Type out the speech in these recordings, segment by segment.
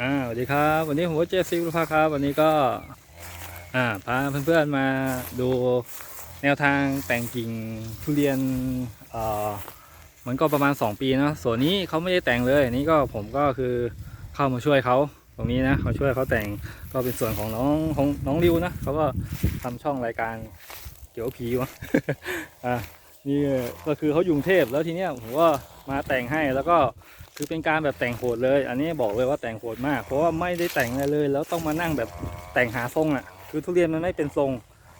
อ่าสวัสดีครับ วันนี้ผมก็เจสซี่รุภาครับ วันนี้ก็ อ่าพาเพื่อนๆมาดูแนวทางแต่งกิ่งทุเรียนเอ่อมันก็ประมาณ 2 ปีเนอะส่วนนี้เขาไม่ได้แต่งเลยนนี้ก็ผมก็คือเข้ามาช่วยเขาตรงนี้นะเขาช่วยเขาแต่งก็เป็นส่วนของน้องของน้องริวนะเขาก็ทำช่องรายการเกี่ยวผีวะอ่านี่ก็คือเขาอยู่กรุงเทพแล้วทีเนี้ยผมก็มาแต่งให้แล้วก็ คือเป็นการแบบแต่งโหดเลย อันนี้บอกเลยว่าแต่งโหดมาก เพราะว่าไม่ได้แต่งอะไรเลย แล้วต้องมานั่งแบบแต่งหาทรงอะ คือทุเรียนมันไม่เป็นทรง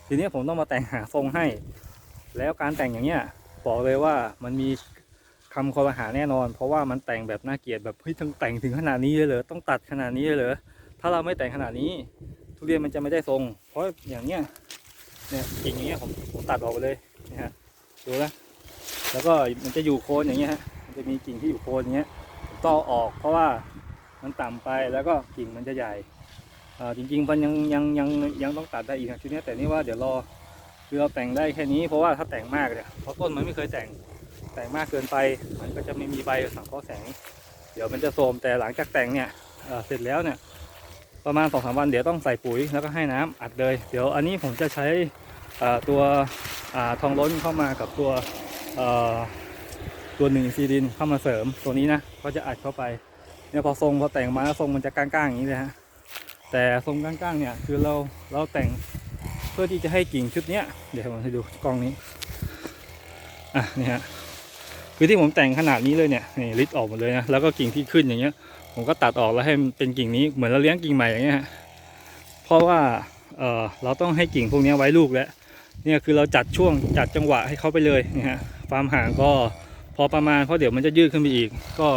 ทีนี้ผมต้องมาแต่งหาทรงให้ แล้วการแต่งอย่างเงี้ยบอกเลยว่ามันมีคำคอรหาแน่นอน เพราะว่ามันแต่งแบบน่าเกลียดแบบเฮ้ยต้องแต่งถึงขนาดนี้เลยเหรอต้องตัดขนาดนี้เลยเหรอถ้าเราไม่แต่งขนาดนี้ ทุเรียนมันจะไม่ได้ทรง เพราะอย่างเงี้ยเนี่ยกิ่งอย่างเงี้ยผมผมตัดออกไปเลยนะฮะดูนะแล้วก็มันจะอยู่โคนอย่างเงี้ยฮะมันจะมีกิ่งที่อยู่โคนอย่างเงี้ย ต่อออก เพราะว่ามันต่ำไปแล้วก็กิ่งมันจะใหญ่จริงๆมันยังยังยังยังต้องตัดได้อีกนะชุดนี้แต่นี่ว่าเดี๋ยวรอคือเราแต่งได้แค่นี้เพราะว่าถ้าแต่งมากเนี่ยเพราะต้นมันไม่เคยแต่งแต่งมากเกินไป มันก็จะไม่มีใบสังเคราะห์แสง เดี๋ยวมันจะโทมแต่หลังจากแต่งเนี่ยเสร็จแล้วเนี่ยประมาณสองสามวันเดี๋ยวต้องใส่ปุ๋ยแล้วก็ให้น้ำอัดเลย เดี๋ยวอันนี้ผมจะใช้ตัวอทองล้นเข้ามากับตัว ตัวหนึ่งซีดินเข้ามาเสริมตัวนี้นะก็จะอัดเข้าไปเนี่ยพอทรงพอแต่งมาแล้วทรงมันจะก้างๆอย่างนี้เลยฮะแต่ทรงก้างๆเนี่ยคือเราเราแต่งเพื่อที่จะให้กิ่งชุดเนี้ยเดี๋ยวผมให้ดูกล้องนี้อะนี่ฮะคือที่ผมแต่งขนาดนี้เลยเนี่ยนี่ลิดออกหมดเลยนะแล้วก็กิ่งที่ขึ้นอย่างเงี้ย ผมก็ตัดออกแล้วให้มันเป็นกิ่งนี้เหมือนเราเลี้ยงกิ่งใหม่อย่างเงี้ยฮะเพราะว่าเออเราต้องให้กิ่งพวกนี้ไว้ลูกแล้วเนี่ยคือเราจัดช่วงจัดจังหวะให้เขาไปเลยนี่ฮะความห่างก็ พอประมาณเพราะเดี๋ยวมันจะยืดขึ้นไปอีก ก็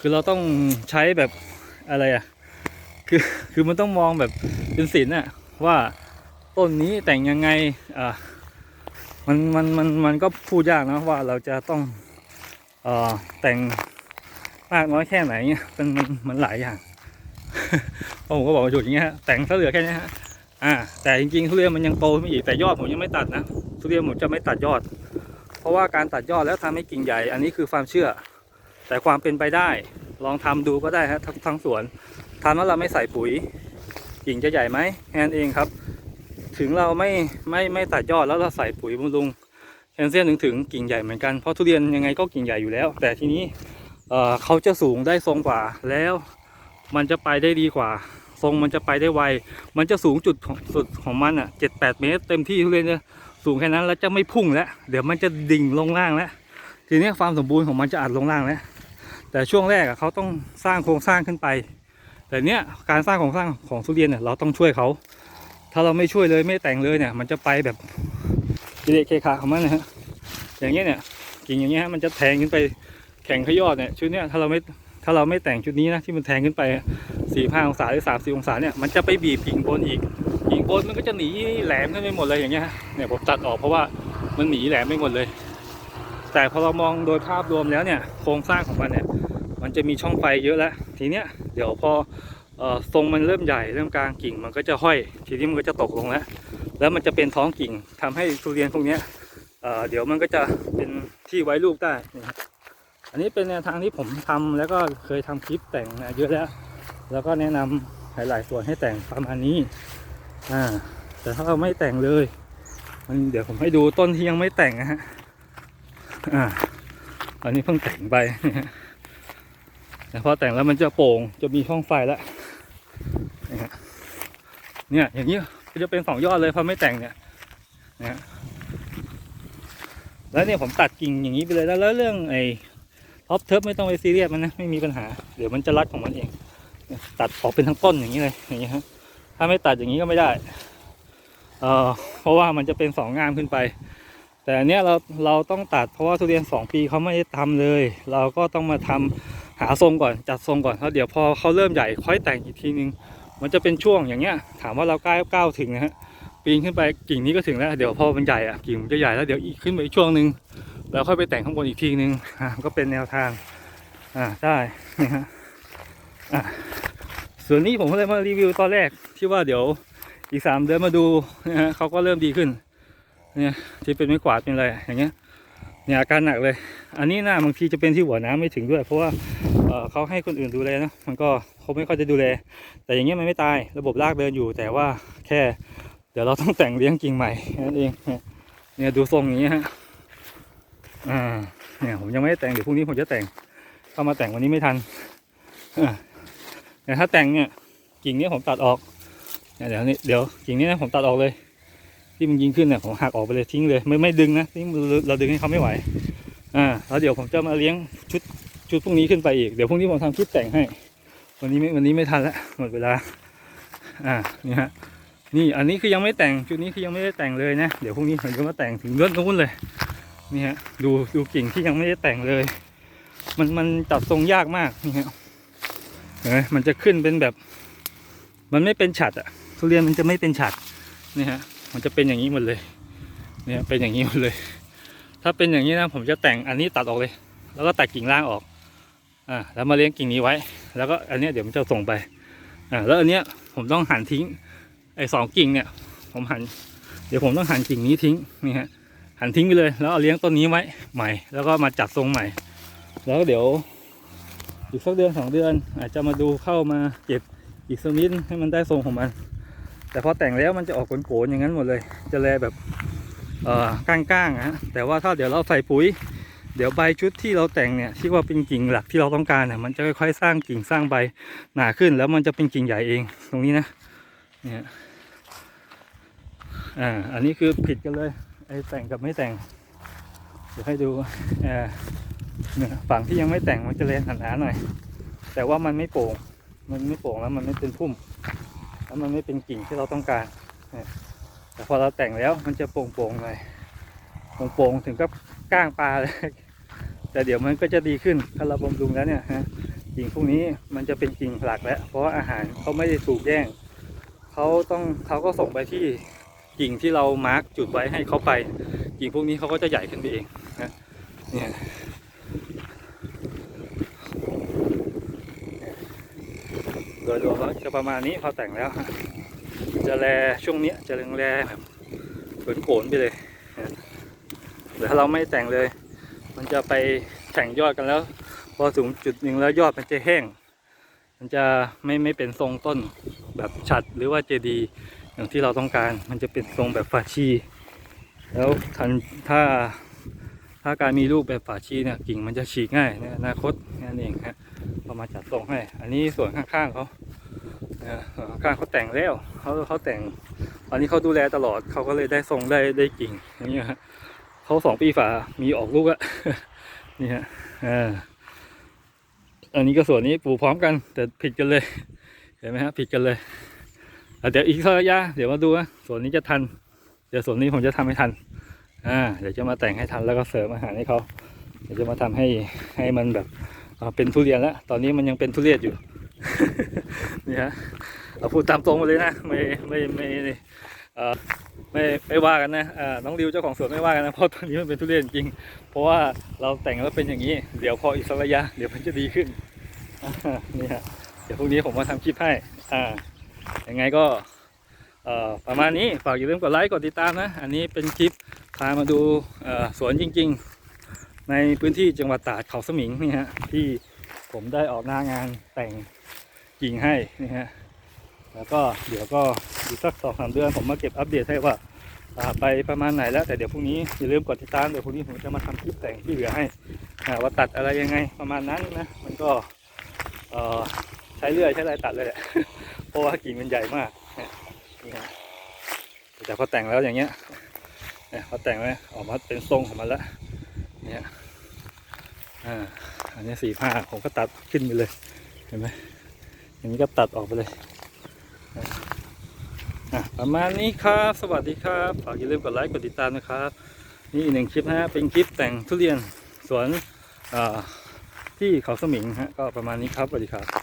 คือเราต้องใช้แบบอะไรอะคือคือมันต้องมองแบบเป็นศิลป์อะว่าต้นนี้แต่งยังไงอ่ามันมันมันมันก็พูดยากนะว่าเราจะต้องเอ่อแต่งมากน้อยแค่ไหนเนี่ยมันมันมันหลายอย่างผมก็บอกว่าจุดอย่างเงี้ยแต่งซะเหลือแค่นี้ฮะอ่าแต่จริงๆทุเรียนมันยังโตขึ้นไปอีกแต่ยอดผมยังไม่ตัดนะทุเรียนผมจะไม่ตัดยอด เพราะว่าการตัดยอดแล้วทำให้กิ่งใหญ่ อันนี้คือความเชื่อ แต่ความเป็นไปได้ ลองทำดูก็ได้ฮะทั้งสวนทำแล้วเราไม่ใส่ปุ๋ยกิ่งจะใหญ่ไหมแค่นั้นเองครับ ถึงเราไม่ไม่ไม่ตัดยอดแล้วเราใส่ปุ๋ยบำรุงแคลเซียมถึงถึงกิ่งใหญ่เหมือนกันเพราะทุเรียนยังไงก็กิ่งใหญ่อยู่แล้ว แต่ทีนี้เอ่อเขาจะสูงได้ทรงกว่าแล้วมันจะไปได้ดีกว่า ทรงมันจะไปได้ไว มันจะสูงจุดสุดของมันอะเจ็ดแปดเมตร เต็มที่ทุเรียนจะ สูงแค่นั้นแล้วจะไม่พุ่งแล้ว เดี๋ยวมันจะดิ่งลงล่างแล้ว ทีนี้ความสมบูรณ์ของมันจะอัดลงล่างแล้ว แต่ช่วงแรกเขาต้องสร้างโครงสร้างขึ้นไป แต่เนี้ยการสร้างโครงสร้างของทุเรียนเนี่ยเราต้องช่วยเขา ถ้าเราไม่ช่วยเลยไม่แต่งเลยเนี่ย มันจะไปแบบกิเลสเคขาของมันนะฮะ อย่างเงี้ยเนี่ยกิ่งอย่างเงี้ยมันจะแทงขึ้นไปแข่งขยอดเนี่ยชุดเนี้ยถ้าเราไม่ถ้าเราไม่แต่งชุดนี้นะที่มันแทงขึ้นไปสี่ห้าองศาหรือสามสี่องศาเนี่ยมันจะไปบีบกิ่งบนอีก กิ่งบนมันก็จะหนีแหลมขึ้นไปหมดเลยอย่างเงี้ยเนี่ยผมตัดออกเพราะว่ามันหนีแหลมไปหมดเลย แต่พอเรามองโดยภาพรวมแล้วเนี่ยโครงสร้างของมันเนี่ยมันจะมีช่องไฟเยอะแล้วทีเนี้ยเดี๋ยวพอออทรงมันเริ่มใหญ่เริ่มกลางกิ่งมันก็จะห้อย ทีนี้มันก็จะตกลงแล้ว แล้วมันจะเป็นท้องกิ่งทำให้ทุเรียนพวกเนี้ยเเดี๋ยวมันก็จะเป็นที่ไว้ลูกได้อันนี้เป็นแนวทางที่ผมทำแล้วก็เคยทำคลิปแต่งเยอะแล้ว แล้วก็แนะนำหลายๆส่วนให้แต่งประมาณนี้ อ่า แต่ถ้าเราไม่แต่งเลย มันเดี๋ยวผมให้ดูต้นที่ยังไม่แต่งนะฮะ อ่า อันนี้เพิ่งแต่งไปแต่พอแต่งแล้วมันจะโป่ง จะมีช่องไฟแล้วนะฮะเนี่ย อย่างนี้จะเป็นสองยอดเลยพอไม่แต่งเนี่ยนะฮะแล้วเนี่ยผมตัดกิ่งอย่างนี้ไปเลยแล้วแล้วเรื่องไอ้ท็อปเทิร์ไม่ต้องไปซีเรียสมันนะไม่มีปัญหา เดี๋ยวมันจะรัดของมันเอง ตัดออกเป็นทั้งต้นอย่างนี้เลยอย่างนี้ฮะ ถ้าไม่ตัดอย่างนี้ก็ไม่ได้เออเพราะว่ามันจะเป็นสองงามขึ้นไป แต่อันเนี้ยเราเราต้องตัดเพราะว่าทุเรียนสองปีเขาไม่ได้ทำเลย เราก็ต้องมาทำหาทรงก่อนจัดทรงก่อนแล้วเดี๋ยวพอเขาเริ่มใหญ่ค่อยแต่งอีกทีนึง มันจะเป็นช่วงอย่างเงี้ย ถามว่าเราใกล้ก้าวถึงนะฮะปีนขึ้นไปกิ่งนี้ก็ถึงแล้วเดี๋ยวพอมันใหญ่อะกิ่งมันจะใหญ่แล้วเดี๋ยวอีกขึ้นไปอีกช่วงหนึ่งแล้วค่อยไปแต่งข้างบนอีกทีนึงอ่าก็เป็นแนวทางอ่าได้นี่ฮะอ่า ส่วนนี้ผมก็เลยมารีวิวตอนแรกที่ว่าเดี๋ยวอีกสามเดือนมาดูนะฮะเขาก็เริ่มดีขึ้น เนี่ยที่เป็นไม้กวาดเป็นอะไรอย่างเงี้ยเนี่ยอาการหนักเลย อันนี้นะบางทีจะเป็นที่หัวน้ำไม่ถึงด้วย เพราะว่าเเขาให้คนอื่นดูแลนะมันก็เขาไม่ค่อยจะดูแล แต่อย่างเงี้ยมันไม่ตายระบบรากเดินอยู่ แต่ว่าแค่ เดี๋ยวเราต้องแต่งเลี้ยงกิ่งใหม่นั่นเองเนี่ยดูทรงอย่างนี้ฮะอ่าเนี่ยผมยังไม่ได้แต่งเดี๋ยวพรุ่งนี้ผมจะแต่งเข้ามาแต่งวันนี้ไม่ทันอ่า แต่ถ้าแต่งเนี่ยกิ่งเนี้ยผมตัดออกเดี๋ยวนี้เดี๋ยวกิ่งนี้นะผมตัดออกเลย ที่มันยิงขึ้นเนี่ยผมหักออกไปเลยทิ้งเลย ไม่ไม่ดึงนะทิ้งเราดึงให้เขาไม่ไหวอ่าแล้วเดี๋ยวผมจะมาเลี้ยงชุดชุดพรุ่งนี้ขึ้นไปอีกเดี๋ยวพรุ่งนี้ผมทำคลิปแต่งให้ วันนี้ไม่วันนี้ไม่ทันละหมดเวลาอ่านี่ฮะนี่อันนี้คือยังไม่แต่งชุดนี้คือยังไม่ได้แต่งเลยนะเดี๋ยวพรุ่งนี้ผมจะมาแต่งถึงเลื่อนนู้นเลยนี่ฮะดูดูกิ่งที่ยังไม่ได้แต่งเลย มันมันจัดทรงยากมากนี่ฮะ เห็นไหมมันจะขึ้นเป็นแบบ มันไม่เป็นฉัดอะทุเรียนมันจะไม่เป็นฉัดนี่ฮะมันจะเป็นอย่างนี้หมดเลย เนี่ยเป็นอย่างนี้หมดเลย ถ้าเป็นอย่างนี้นะผมจะแต่งอันนี้ตัดออกเลย แล้วก็ตัดกิ่งล่างออกอ่าแล้วมาเลี้ยงกิ่งนี้ไว้ แล้วก็อันนี้เดี๋ยวมันจะส่งไปอ่าแล้วอันเนี้ยผมต้องหั่นทิ้งไอ้สองกิ่งเนี่ย ผมหั่นเดี๋ยวผมต้องหั่นกิ่งนี้ทิ้งนี่ฮะหั่นทิ้งไปเลย แล้วเอาเลี้ยงต้นนี้ไว้ใหม่ แล้วก็มาจัดทรงใหม่ แล้วเดี๋ยว อีกสักเดือนสองเดือน อาจจะมาดูเข้ามาเก็บอีกสักนิดให้มันได้ทรงของมัน แต่พอแต่งแล้วมันจะออกโกนๆอย่างนั้นหมดเลย จะแลแบบเอ่อก้างๆฮะแต่ว่าถ้าเดี๋ยวเราใส่ปุ๋ย เดี๋ยวใบชุดที่เราแต่งเนี่ยที่ว่าเป็นกิ่งหลักที่เราต้องการเนี่ยมันจะค่อยๆสร้างกิ่งสร้างใบหนาขึ้น แล้วมันจะเป็นกิ่งใหญ่เองตรงนี้นะเนี่ยอ่าอันนี้คือผิดกันเลยไอ้แต่งกับไม่แต่งเดี๋ยวให้ดูอ่า เนี่ยฝั่งที่ยังไม่แต่งมันจะเลนหนาหน่อย แต่ว่ามันไม่โป่ง มันไม่โป่งแล้วมันไม่เป็นพุ่ม แล้วมันไม่เป็นกิ่งที่เราต้องการแต่พอเราแต่งแล้วมันจะโป่งๆหน่อยโป่งๆถึงกับก้างปลาเลย แต่เดี๋ยวมันก็จะดีขึ้นถ้าเราบำรุงแล้วเนี่ยฮะกิ่งพวกนี้มันจะเป็นกิ่งหลักแล้ว เพราะว่าอาหารเขาไม่ได้ถูกแย่งเขาต้องเขาก็ส่งไปที่กิ่งที่เรามาร์กจุดไว้ให้เขาไป กิ่งพวกนี้เขาก็จะใหญ่ขึ้นไปเองนะเนี่ย ดยรวมแล้วจะประมาณนี้พอแต่งแล้วฮะจะแลช่วงเนี้ยจะแรงแลแบบโขนไปเลยแต่ถ้าเราไม่แต่งเลย มันจะไปแข่งยอดกันแล้ว พอถึงจุดหนึ่งแล้วยอดมันจะแห้ง มันจะไม่ไม่เป็นทรงต้นแบบฉัดหรือว่าเจดีย์อย่างที่เราต้องการ มันจะเป็นทรงแบบฝาชี แล้วทันถ้าถ้าการมีลูกแบบฝาชีเนี่ยกิ่งมันจะฉีกง่ายในอนาคตนั่นเองฮะเรามาจัดทรงให้ อันนี้ส่วนข้างๆเขา เอ่อส่วนข้างๆเขาแต่งแล้วเขาเขาแต่งตอนนี้เขาดูแลตลอดเขาก็เลยได้ทรงได้ได้กิ่งอย่างเงี้ยฮะเขาสองปีฝามีออกลูกอะนี่ฮะอันนี้ก็ส่วนนี้ปลูกพร้อมกันแต่ผิดกันเลย เห็นไหมฮะผิดกันเลยเดี๋ยวอีกสักระยะเดี๋ยวมาดูนะส่วนนี้จะทัน เดี๋ยวส่วนนี้ผมจะทำให้ทันอ่าเดี๋ยวจะมาแต่งให้ทันแล้วก็เสริมอาหารให้เขาเดี๋ยวจะมาทำให้ให้มันแบบเป็นทุเรียนแล้วตอนนี้มันยังเป็นทุเรียนอยู่ นี่ฮะเราพูดตามตรงมาเลยนะไม่ไม่ไม่ไม่ไม่ว่ากันนะน้องริวเจ้าของสวนไม่ว่ากันนะเพราะตอนนี้มันเป็นทุเรียนจริง เพราะว่าเราแต่งแล้วเป็นอย่างนี้ เดี๋ยวพออีกสักระยะเดี๋ยวมันจะดีขึ้นนี่ฮะเดี๋ยวพรุ่งนี้ผมมาทำคลิปให้อ่ายังไงก็ประมาณนี้ฝากอย่าลืมกดไลค์กดติดตามนะ อันนี้เป็นคลิปพามาดูสวนจริง ๆ ในพื้นที่จังหวัดตราดเขาสมิงนี่ฮะที่ผมได้ออกหน้างานแต่ง กิ่งให้นี่ฮะแล้วก็เดี๋ยวก็อีกสักสองสามเดือนผมมาเก็บอัปเดตให้ว่าไปประมาณไหนแล้วแต่เดี๋ยวพรุ่งนี้อย่าลืมกดติดตามเดี๋ยวพรุ่งนี้ผมจะมาทำคลิปแต่งที่เหลือให้ว่าตัดอะไรยังไงประมาณนั้นนะมันก็ใช้เลื่อยใช้อะไรตัดเลยแหละเพราะว่ากิ่งมันใหญ่มากนี่ฮะแต่พอแต่งแล้วอย่างเงี้ยเนี่ยพอแต่งไว้วออกมาเป็นทรงของมันแล้วเนี่ยอ่าอันนี้สี่ผ้าผมก็ตัดขึ้นไปเลยเห็นไหม อย่างนี้ก็ตัดออกไปเลยประมาณนี้ครับ สวัสดีครับ ฝากอย่าลืมกดไลค์กดติดตามนะครับ นี่อีกหนึ่งคลิปนะฮะเป็นคลิปแต่งทุเรียนสวนที่เขาสมิงฮะก็ประมาณนี้ครับสวัสดีครับ